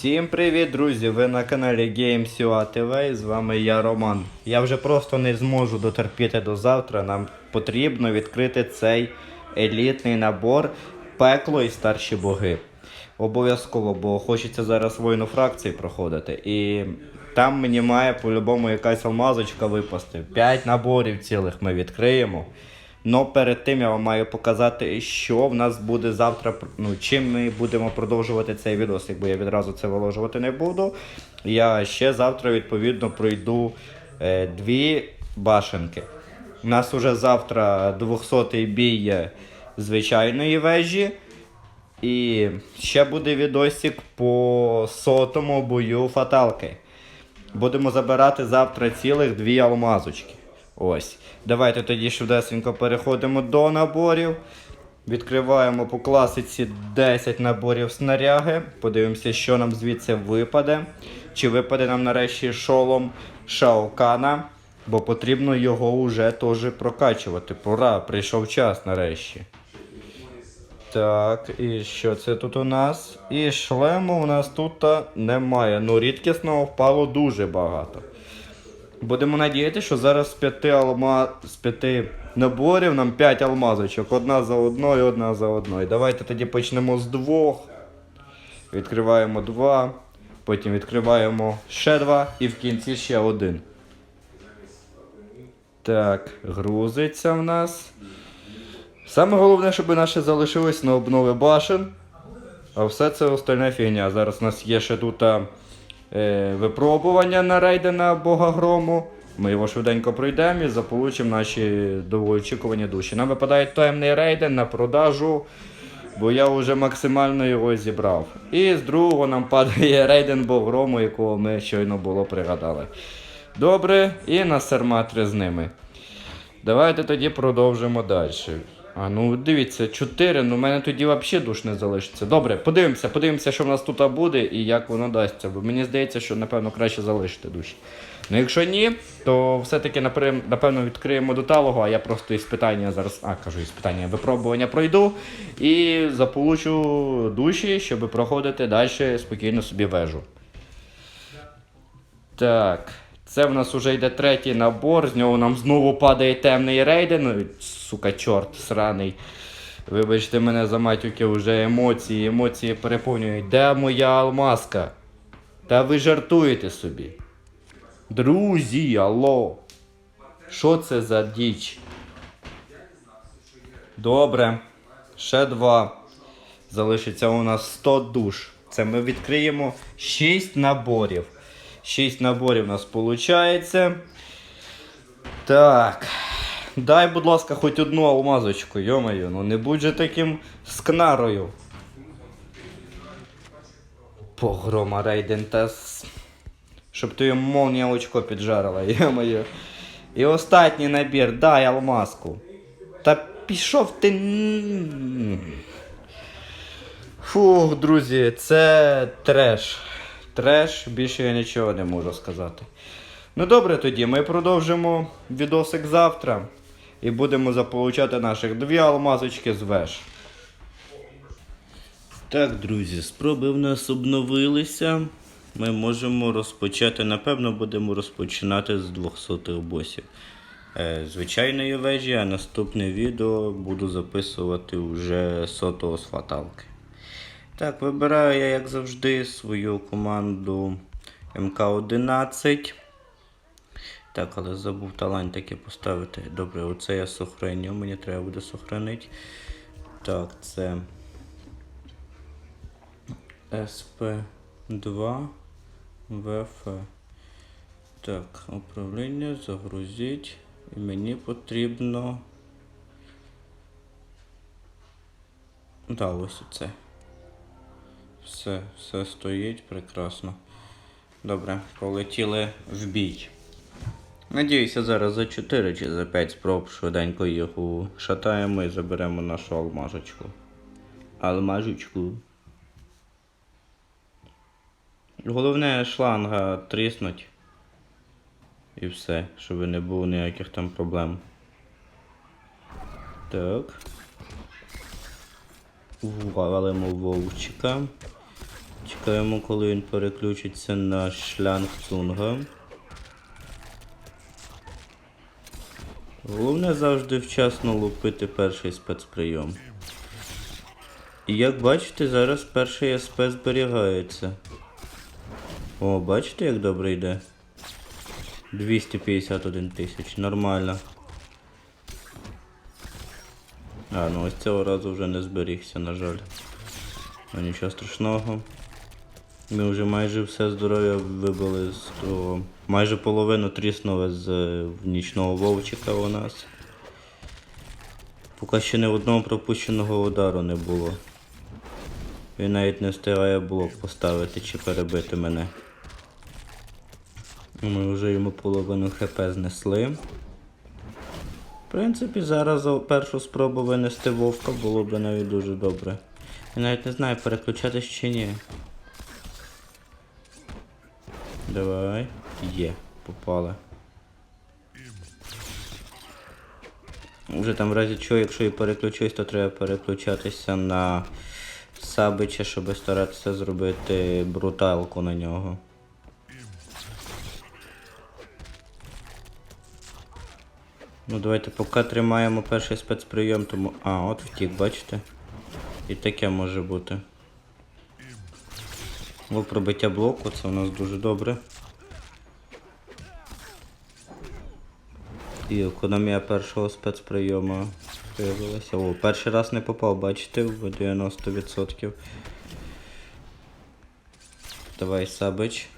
Всім привіт, друзі! Ви на каналі GameSua TV і з вами я Роман. Я вже просто не зможу дотерпіти до завтра. Нам потрібно відкрити цей елітний набор пекло і старші боги. Обов'язково, бо хочеться зараз воїну фракції проходити. І там мені має по-любому якась алмазочка випасти. 5 наборів цілих ми відкриємо. Но перед тим я вам маю показати, що в нас буде завтра, ну, чим ми будемо продовжувати цей відос, бо я відразу це виложувати не буду. Я ще завтра, відповідно, пройду е, дві башенки. У нас уже завтра 200-й бій звичайної вежі. І ще буде відосик по сотому бою фаталки. Будемо забирати завтра цілих дві алмазочки. Ось. Давайте тоді швидесенько переходимо до наборів. Відкриваємо по класиці 10 наборів снаряги. Подивимося, що нам звідси випаде. Чи випаде нам нарешті шолом Шаокана, бо потрібно його вже теж прокачувати. Пора, прийшов час нарешті. Так, і що це тут у нас? І шлему у нас тут немає. Ну, рідкісного впало дуже багато. Будемо надіятися, що зараз з п'яти алма... з п'яти наборів нам 5 алмазочок. Одна за одною, одна за одною. Давайте тоді почнемо з двох. Відкриваємо два. Потім відкриваємо ще два і в кінці ще один. Так, грузиться в нас. Саме головне, щоб наше залишилось на обнови башен. А все це остальна фігня. Зараз у нас є ще тут а, випробування на рейдена Бога Грому. Ми його швиденько пройдемо і заполучимо наші довгоочікувані душі. Нам випадає таємний рейден на продажу, бо я вже максимально його зібрав. І з другого нам падає рейден Бог Грому, якого ми щойно було пригадали. Добре, і на серматри з ними. Давайте тоді продовжимо далі. А ну дивіться, 4, ну в мене тоді взагалі душ не залишиться. Добре, подивимося, подивимося, що в нас тут буде і як воно дасться. Бо мені здається, що напевно краще залишити душі. Ну якщо ні, то все-таки напевно відкриємо до талого, а я просто із питання зараз, а кажу, із питання випробування пройду і заполучу душі, щоб проходити далі спокійно собі вежу. Так, це в нас уже йде третій набор, з нього нам знову падає темний рейден. Сука, чорт сраний. Вибачте мене за матюки, вже емоції, емоції переповнюють. Де моя алмазка? Та ви жартуєте собі. Друзі, алло. Що це за діч? Добре. Ще два. Залишиться у нас 100 душ. Це ми відкриємо 6 наборів. 6 наборів у нас виходить. Так. Дай, будь ласка, хоч одну алмазочку, йомаю, ну не будь же таким скнарою. Погрома рейден та щоб ти йому молнія очко піджарила, йомаю. І останній набір, дай алмазку. Та пішов ти. Фух, друзі, це треш. Треш, більше я нічого не можу сказати. Ну добре тоді, ми продовжимо відосик завтра і будемо заполучати наших дві алмазочки з веж. Так, друзі, спроби в нас обновилися. Ми можемо розпочати, напевно, будемо розпочинати з 200 босів. Е, звичайної вежі, а наступне відео буду записувати вже сотого з. Так, вибираю я, як завжди, свою команду МК-11. Так, але забув талант таки поставити. Добре, оце я сохраню, мені треба буде сохранити. Так, це СП2 ВФ. Так, управління, загрузіть. І мені потрібно. Да, ось це. Все, все стоїть прекрасно. Добре, полетіли в бій. Надіюся, зараз за 4 чи за 5 спроб швиденько їх шатаємо і заберемо нашу алмажечку. Алмажечку. Головне шланга тріснуть. І все, щоб не було ніяких там проблем. Так. Валимо вовчика. Чекаємо, коли він переключиться на шлянг Цунга. Головне завжди вчасно лупити перший спецприйом. І як бачите, зараз перший СП зберігається. О, бачите, як добре йде? 251 тисяч, нормально. А, ну ось цього разу вже не зберігся, на жаль. Ну нічого страшного. Ми вже майже все здоров'я вибили з того. Майже половину тріснули з е, нічного вовчика у нас. Поки ще ні одного пропущеного удару не було. Він навіть не встигає блок поставити чи перебити мене. Ми вже йому половину хп знесли. В принципі, зараз за першу спробу винести вовка було б навіть дуже добре. Я навіть не знаю, переключатись чи ні. Давай. Є, попали. Уже там в разі чого, якщо і переключусь, то треба переключатися на Сабича, щоб старатися зробити бруталку на нього. Ну давайте поки тримаємо перший спецприйом, тому. А, от втік, бачите? І таке може бути. О, пробиття блоку, це у нас дуже добре. І економія першого спецприйому з'явилася. О, перший раз не попав, бачите, в 90%. Давай, Сабич.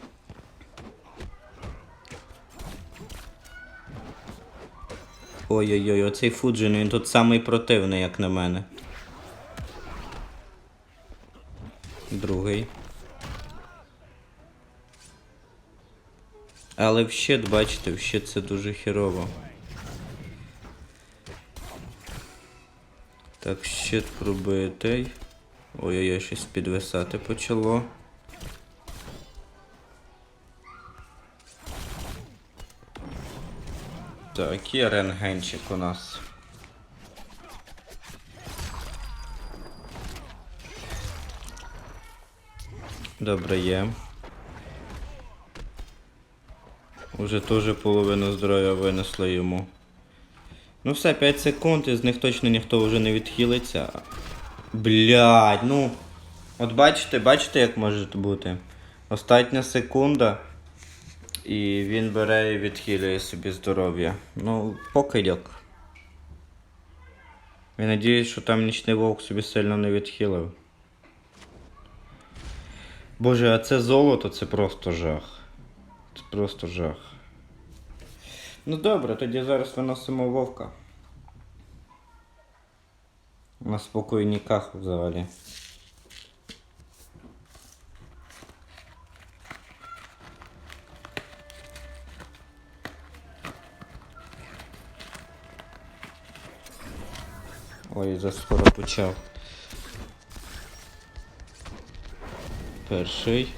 Ой-ой-ой, оцей Фуджин, він тут самий противний, як на мене. Другий. Але в щит, бачите, в щит це дуже херово. Так, щит пробитий. Ой-ой-ой, щось підвисати почало. Так, є рентгенчик у нас. Добре є. Уже теж половину здоров'я винесли йому. Ну все, 5 секунд, із них точно ніхто вже не відхилиться. Блядь, ну. От бачите, бачите, як може бути? Остання секунда. І він бере і відхилює собі здоров'я. Ну, покидьок. Я надіюсь, що там нічний вовк собі сильно не відхилив. Боже, а це золото це просто жах. Це просто жах. Ну добре, тоді зараз виносимо вовка. На спокійниках взагалі. Ой, за скоро почав. Перший.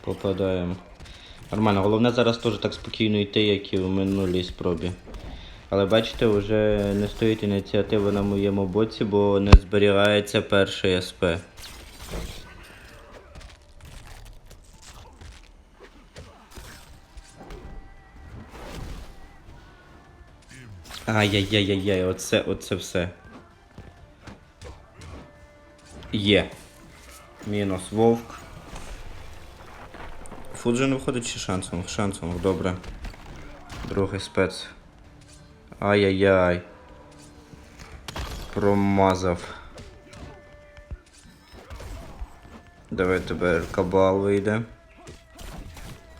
Попадаємо. Нормально, головне зараз теж так спокійно йти, як і в минулій спробі. Але бачите, вже не стоїть ініціатива на моєму боці, бо не зберігається перший СП. Ай-яй-яй-яй, оце, оце все. Є. Мінус вовк. Фуджин виходить чи шансом? Шансом, добре. Другий спец. Ай-яй-яй. Промазав. Давай тепер кабал вийде.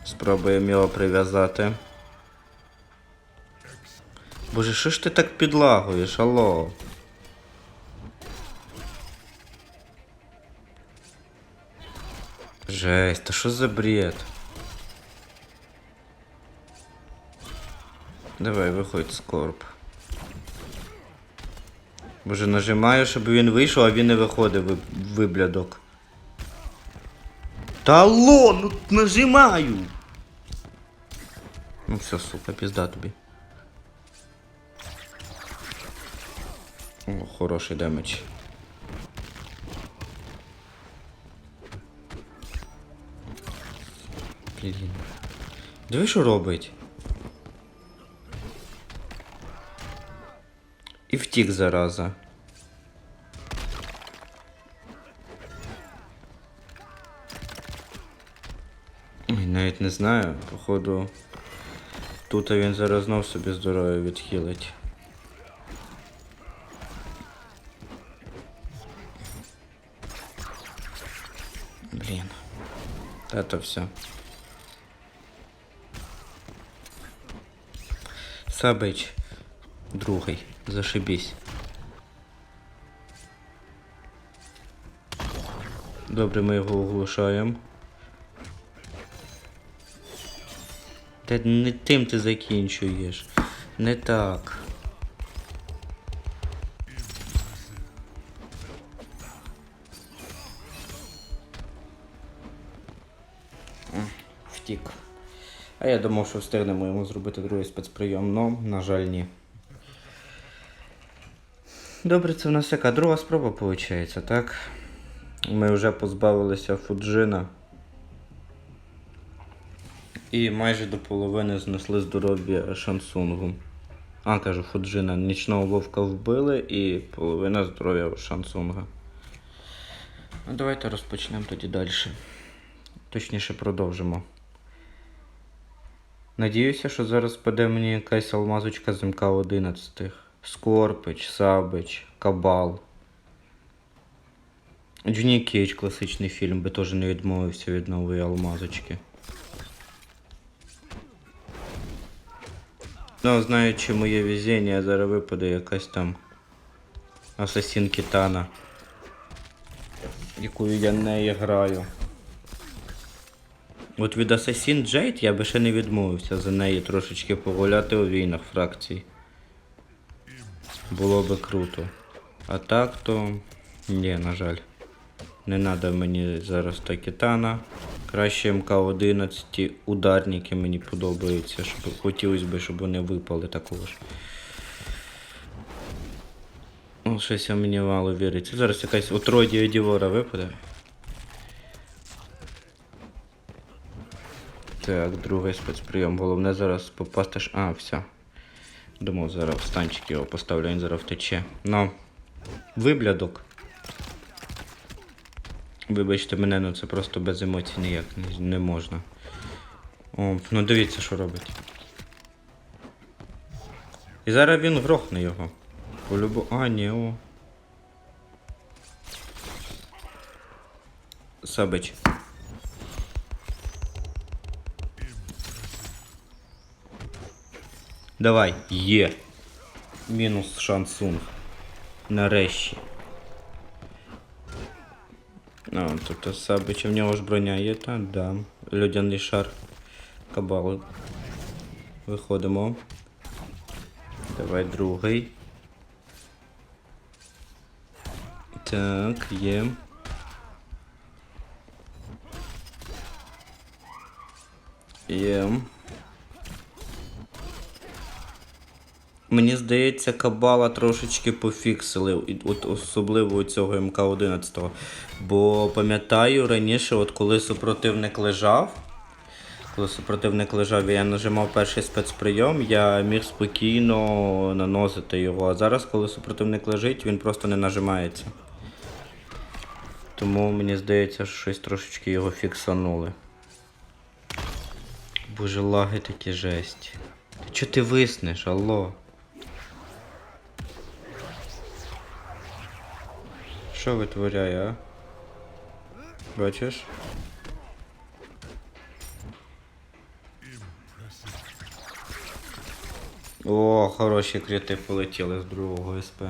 Спробуємо його прив'язати. Боже, що ж ти так підлагуєш, алло? Жесть, та що за бред? Давай, виходь, скорб. Боже, нажимаю, щоб він вийшов, а він не виходить, ви- виблядок. Та алло, ну нажимаю! Ну все, сука, пізда тобі. О, хороший демедж. Блін. Диви, що робить? І втік зараза. Ой, навіть не знаю, походу. Тут він зараз знов собі здоров'я відхилить. Блін. Та то все. Сабич. Другий. Зашибісь. Добре, ми його оглушаємо. Та не тим ти закінчуєш. Не так. Я думав, що встигнемо йому зробити другий спецприйом, но, на жаль, ні. Добре, це в нас яка друга спроба виходить, так? Ми вже позбавилися Фуджина. І майже до половини знесли здоров'я Шансунгу. А, кажу, Фуджина. Нічного вовка вбили і половина здоров'я Шансунга. Ну, давайте розпочнемо тоді далі. Точніше продовжимо. Надіюся, що зараз паде мені якась алмазочка з МК 11. Скорпич, Сабич, Кабал. Джуні Кейдж класичний фільм, би теж не відмовився від нової алмазочки. Ну, знаючи моє везіння, зараз випаде якась там Асасін Кітана, якою я не граю. От від Assassin Jade я би ще не відмовився за неї трошечки погуляти у війнах фракцій. Було би круто. А так то. Ні, на жаль. Не треба мені зараз та китана. Краще МК-11 ударники мені подобаються. Щоб хотілося б, щоб вони випали також. О, щось я мені мало віриться. Зараз якась отродія Дівора випаде. Так, другий спецприйом. Головне зараз попасти ж. А, все. Думав, зараз в станчик його поставлю, він зараз втече. Ну, виблядок. Вибачте мене, ну це просто без емоцій ніяк не, можна. О, ну дивіться, що робить. І зараз він грохне його. Полюбу. А, ні, о. Сабич. Давай, є. Мінус шансунг. Нарешті. А, тобто Сабича в нього ж броня є, та да. Людяний шар. Кабал. Виходимо. Давай другий. Так, є. Є. Мені здається, кабала трошечки пофіксили, от особливо цього МК-11. Бо пам'ятаю раніше, от коли супротивник лежав, коли супротивник лежав я нажимав перший спецприйом, я міг спокійно наносити його. А зараз, коли супротивник лежить, він просто не нажимається. Тому мені здається, що щось трошечки його фіксанули. Боже, лаги такі жесть. Чого ти виснеш, алло? Що витворяє, а? Бачиш? О, хороші крити полетіли з другого СП.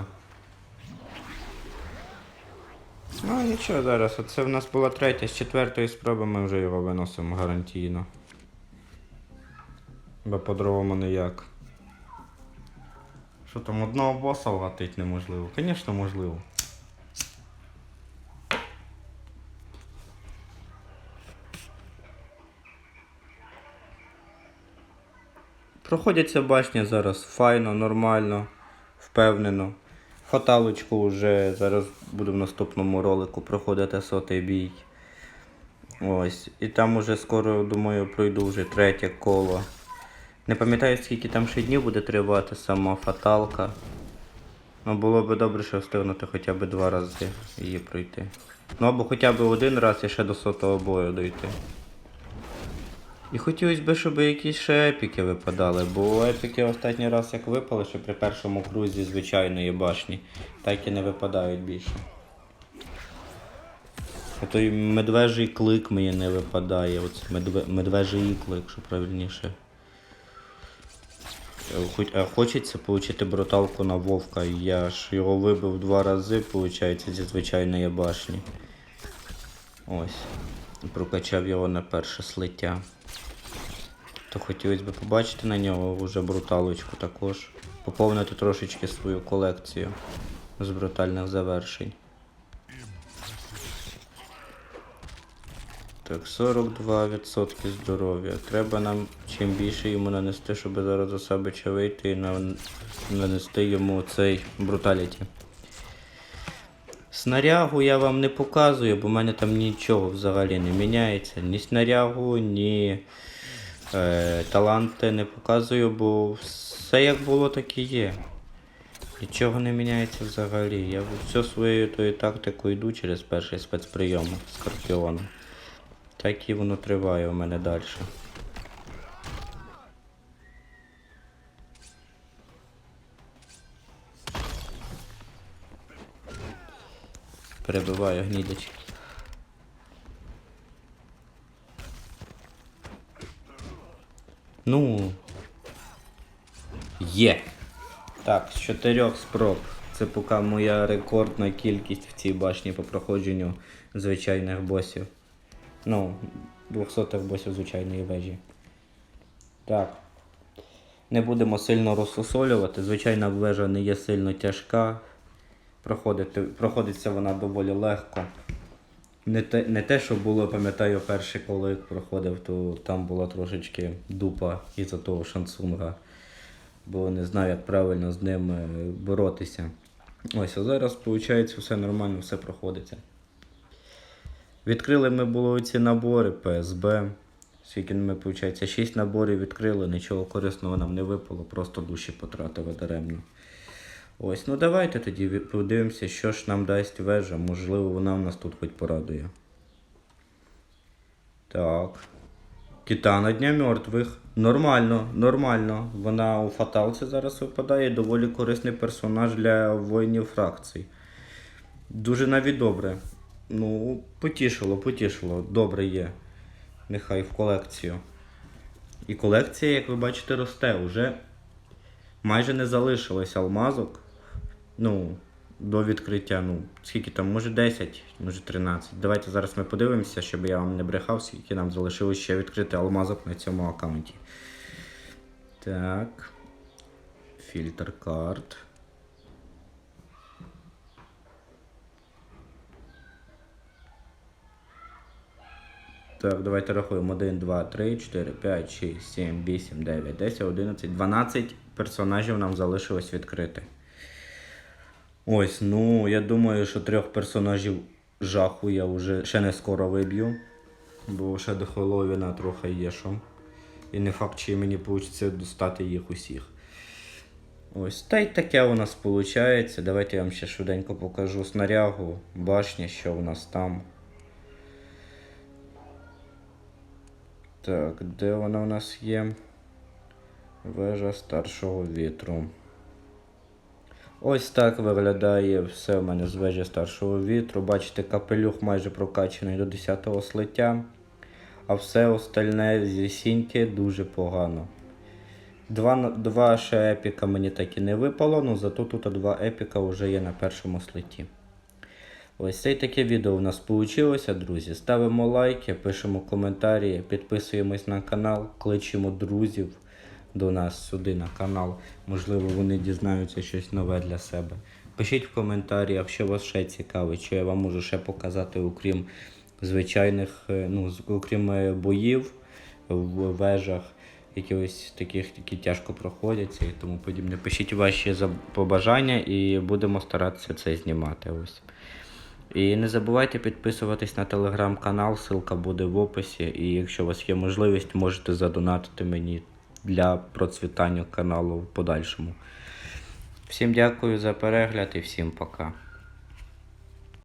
Ну нічого зараз, оце в нас була третя, з четвертої спроби ми вже його виносимо гарантійно. Бо по-другому ніяк. Що там одного боса вгатить неможливо? Звісно, можливо. Проходяться башня зараз файно, нормально, впевнено. Фаталочку вже зараз буду в наступному ролику проходити сотий бій. Ось. І там уже скоро, думаю, пройду вже третє коло. Не пам'ятаю, скільки там ще днів буде тривати сама фаталка. Ну було б добре, що встигнути хоча б два рази її пройти. Ну або хоча б один раз і ще до сотого бою дойти. І хотілося б, щоб якісь ще епіки випадали, бо епіки останній раз як випали, ще при першому крузі звичайної башні, так і не випадають більше. А той медвежий клик мені не випадає. Оце медве... медвежий клик, що правильніше. Е, хоч- а Хочеться отримати бруталку на вовка. Я ж його вибив два рази, виходить, зі звичайної башні. Ось. Прокачав його на перше слиття. То хотілося б побачити на нього вже бруталочку також. Поповнити трошечки свою колекцію з брутальних завершень. Так, 42% здоров'я. Треба нам чим більше йому нанести, щоб зараз до себе вийти і нанести йому цей бруталіті. Снарягу я вам не показую, бо в мене там нічого взагалі не міняється. Ні снарягу, ні е, таланти не показую, бо все як було, так і є. Нічого не міняється взагалі. Я всю свою тою тактику йду через перший спецприйом Скорпіоном. Так і воно триває у мене далі. Перебиваю гнідочки. Ну. Є. Так, з чотирьох спроб. Це поки моя рекордна кількість в цій башні по проходженню звичайних босів. Ну, 200 босів звичайної вежі. Так. Не будемо сильно розсосолювати. Звичайна вежа не є сильно тяжка. Проходити, проходиться вона доволі легко. Не те, не те, що було, пам'ятаю, перший коли проходив, то там була трошечки дупа із-за того шансунга. Бо не знаю, як правильно з ним е, боротися. Ось, а зараз, виходить, все нормально, все проходиться. Відкрили ми було ці набори ПСБ. Скільки ми, виходить, 6 наборів відкрили, нічого корисного нам не випало, просто душі потратили даремно. Ось, ну давайте тоді подивимося, що ж нам дасть вежа. Можливо, вона в нас тут хоч порадує. Так. Китана Дня мертвих. Нормально, нормально. Вона у фаталці зараз випадає. Доволі корисний персонаж для воїнів фракцій. Дуже навіть добре. Ну, потішило, потішило. Добре є. Нехай в колекцію. І колекція, як ви бачите, росте. Уже майже не залишилось алмазок. Ну, до відкриття, ну, скільки там, може 10, може 13. Давайте зараз ми подивимося, щоб я вам не брехав, скільки нам залишилось ще відкрити алмазок на цьому аккаунті. Так. Фільтр карт. Так, давайте рахуємо. 1, 2, 3, 4, 5, 6, 7, 8, 9, 10, 11, 12 персонажів нам залишилось відкрити. Ось, ну, я думаю, що трьох персонажів жаху я вже ще не скоро виб'ю. Бо ще до Хеллоуіна трохи є що. І не факт, чи мені вийде достати їх усіх. Ось, та й таке у нас виходить. Давайте я вам ще швиденько покажу снарягу, башня, що у нас там. Так, де вона у нас є? Вежа старшого вітру. Ось так виглядає все в мене з вежі старшого вітру. Бачите, капелюх майже прокачаний до 10 слиття. А все остальне зі сіньки дуже погано. Два, два ще епіка мені так і не випало, ну зато тут два епіка вже є на першому слиті. Ось це таке відео у нас вийшло, друзі. Ставимо лайки, пишемо коментарі, підписуємось на канал, кличемо друзів до нас сюди на канал. Можливо, вони дізнаються щось нове для себе. Пишіть в коментарі, якщо вас ще цікавить, що я вам можу ще показати, окрім звичайних, е, ну, окрім е, боїв в вежах, якихось таких, які тяжко проходяться і тому подібне. Пишіть ваші побажання і будемо старатися це знімати. Ось. І не забувайте підписуватись на телеграм-канал, ссылка буде в описі. І якщо у вас є можливість, можете задонатити мені для процвітання каналу в подальшому. Всім дякую за перегляд і всім пока.